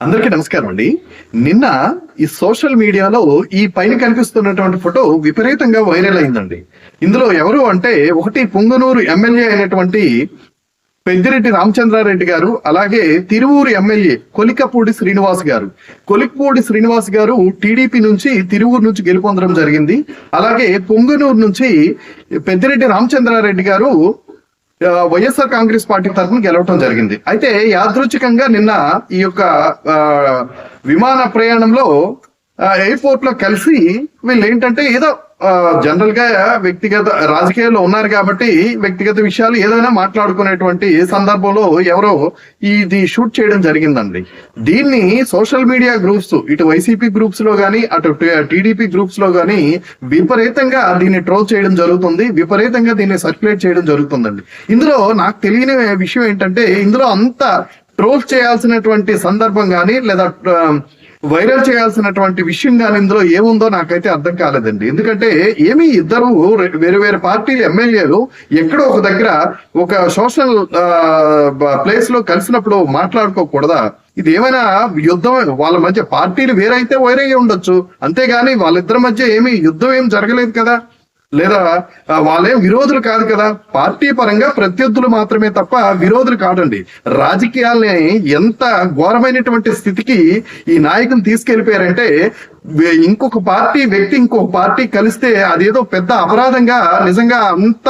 అందరికీ నమస్కారం అండి. నిన్న ఈ సోషల్ మీడియాలో ఈ పైన కనిపిస్తున్నటువంటి ఫోటో విపరీతంగా వైరల్ అయిందండి. ఇందులో ఎవరు అంటే ఒకటి పొంగనూరు ఎమ్మెల్యే అయినటువంటి పెద్దిరెడ్డి రామచంద్రారెడ్డి గారు అలాగే తిరువూరు ఎమ్మెల్యే కొలికపూడి శ్రీనివాస్ గారు. కొలికపూడి శ్రీనివాస్ గారు టీడీపీ నుంచి తిరువూరు నుంచి గెలుపొందడం జరిగింది. అలాగే పొంగనూరు నుంచి పెద్దిరెడ్డి రామచంద్రారెడ్డి గారు వైఎస్ఆర్ కాంగ్రెస్ పార్టీ తరఫున గెలవటం జరిగింది. అయితే యాదృచ్ఛికంగా నిన్న ఈ యొక్క విమాన ప్రయాణంలో ఎయిర్పోర్ట్లో కలిసి వీళ్ళు ఏంటంటే ఏదో జనరల్గా వ్యక్తిగత రాజకీయాల్లో ఉన్నారు కాబట్టి వ్యక్తిగత విషయాలు ఏదైనా మాట్లాడుకునేటువంటి సందర్భంలో ఎవరో ఇది షూట్ చేయడం జరిగిందండి. దీన్ని సోషల్ మీడియా గ్రూప్స్ ఇటు వైసీపీ గ్రూప్స్లో గానీ అటు టీడీపీ గ్రూప్స్లో గానీ విపరీతంగా దీన్ని ట్రోల్ చేయడం జరుగుతుంది. విపరీతంగా దీన్ని సర్క్యులేట్ చేయడం జరుగుతుందండి. ఇందులో నాకు తెలియని విషయం ఏంటంటే ఇందులో అంత ట్రోల్ చేయాల్సినటువంటి సందర్భం కానీ లేదా వైరల్ చేయాల్సినటువంటి విషయం కానీ ఇందులో ఏముందో నాకైతే అర్థం కాలేదండి. ఎందుకంటే ఏమి ఇద్దరు వేరు వేరు పార్టీలు ఎమ్మెల్యేలు ఎక్కడో ఒక దగ్గర ఒక సోషల్ ప్లేస్లో కలిసినప్పుడు మాట్లాడుకోకూడదా? ఇది ఏమైనా యుద్ధం వాళ్ళ మధ్య పార్టీలు వేరైతే వైరయ్యి ఉండొచ్చు. అంతేగాని వాళ్ళిద్దరి మధ్య ఏమి యుద్ధం ఏం జరగలేదు కదా? లేదా వాళ్ళే వాళ్ళేం విరోధులు కాదు కదా. పార్టీ పరంగా ప్రత్యర్థులు మాత్రమే తప్ప విరోధులు కాదండి. రాజకీయాల్ని ఎంత ఘోరమైనటువంటి స్థితికి ఈ నాయకులు తీసుకెళ్ళిపోయారంటే ఇంకొక పార్టీ వ్యక్తి ఇంకొక పార్టీ కలిస్తే అదేదో పెద్ద అపరాధంగా నిజంగా అంత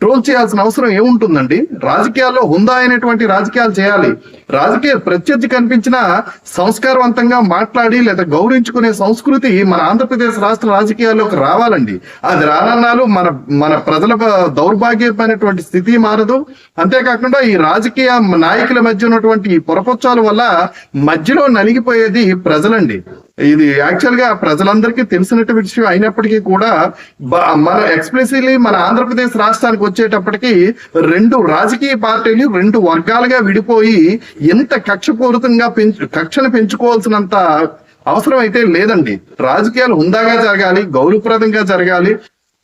ట్రోల్ చేయాల్సిన అవసరం ఏముంటుందండి? రాజకీయాల్లో హుందా అయినటువంటి రాజకీయాలు చేయాలి. రాజకీయ ప్రత్యర్థి కనిపించిన సంస్కారవంతంగా మాట్లాడి లేదా గౌరవించుకునే సంస్కృతి మన ఆంధ్రప్రదేశ్ రాష్ట్ర రాజకీయాల్లోకి రావాలండి. అది రానన్నాలు మన మన ప్రజల దౌర్భాగ్యమైనటువంటి స్థితి మారదు. అంతేకాకుండా ఈ రాజకీయ నాయకుల మధ్య ఉన్నటువంటి ఈ పొరపచ్చాల వల్ల మధ్యలో నలిగిపోయేది ప్రజలండి. ఇది యాక్చువల్గా ప్రజలందరికీ తెలిసినటువంటి విషయం అయినప్పటికీ కూడా మన ఎక్స్ప్రెసివ్లీ మన ఆంధ్రప్రదేశ్ రాష్ట్రానికి వచ్చేటప్పటికి రెండు రాజకీయ పార్టీలు రెండు వర్గాలుగా విడిపోయి ఎంత కక్షపూరితంగా పెంచు కక్షను పెంచుకోవాల్సినంత అవసరం అయితే లేదండి. రాజకీయాలు హుందాగా జరగాలి గౌరవప్రదంగా జరగాలి.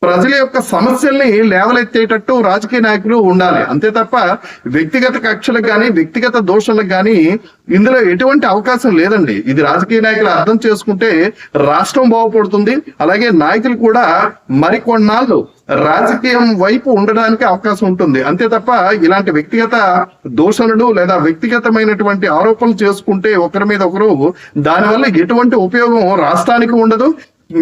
ప్రజల యొక్క సమస్యల్ని లేవలెత్తేటట్టు రాజకీయ నాయకులు ఉండాలి. అంతే తప్ప వ్యక్తిగత కక్షలకు కానీ వ్యక్తిగత దోషాలకు కానీ ఇందులో ఎటువంటి అవకాశం లేదండి. ఇది రాజకీయ నాయకులు అర్థం చేసుకుంటే రాష్ట్రం బాగుపడుతుంది. అలాగే నాయకులు కూడా మరికొన్నాళ్ళు రాజకీయం వైపు ఉండడానికి అవకాశం ఉంటుంది. అంతే తప్ప ఇలాంటి వ్యక్తిగత దోషణలు లేదా వ్యక్తిగతమైనటువంటి ఆరోపణలు చేసుకుంటే ఒకరి మీద ఒకరు దానివల్ల ఎటువంటి ఉపయోగం రాష్ట్రానికి ఉండదు.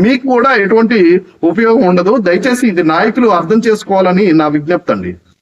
మీకు కూడా ఎటువంటి ఉపయోగం ఉండదు. దయచేసి ఇది నాయకులు అర్థం చేసుకోవాలని నా విజ్ఞప్తి అండి.